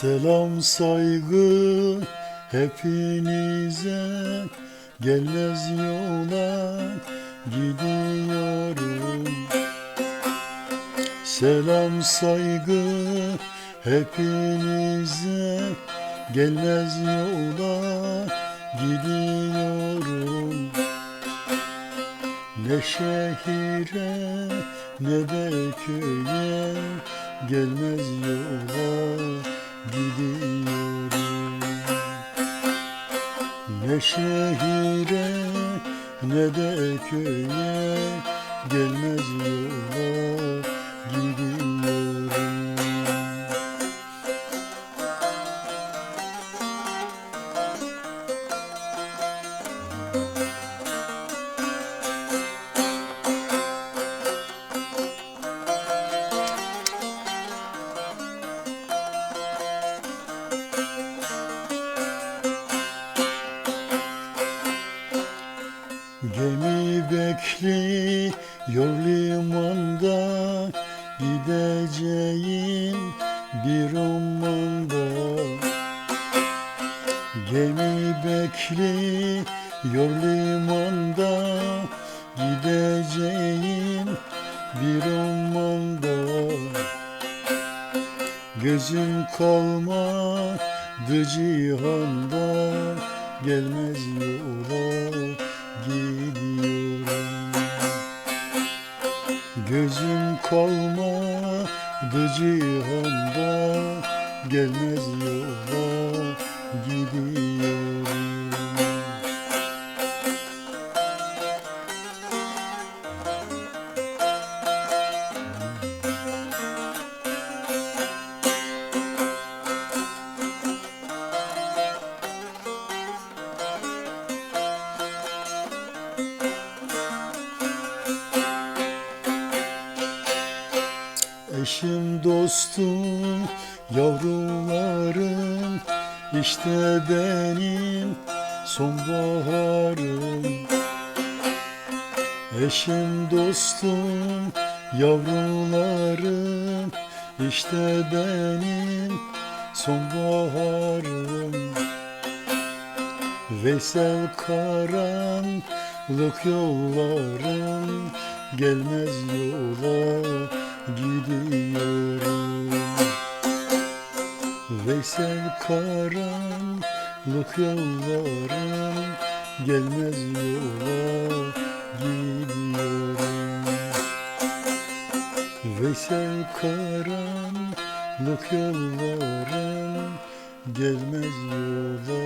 Selam saygı hepinize. Gelmez yola gidiyorum. Selam saygı hepinize. Gelmez yola gidiyorum. Ne şehire ne de köye Gelmez yola gidiyorum. Ne şehire ne de köye Gelmez yola bekliyor limanda Gideceğim bir umanda. Gemi bekliyor limanda Gideceğim bir umanda. Gözüm kalmadı cihanda Gelmez yola Gözüm kalmadı cihanda Gelmez yola gidiyorum Eşim dostum yavrularım işte benim sonbaharım. Eşim dostum yavrularım işte benim sonbaharım. Veysel karanlık yollarım Gelmez yola gidiyorum. Veysel karanlık yollarım Gelmez yola gidiyorum. Veysel karanlık yollarım Gelmez yola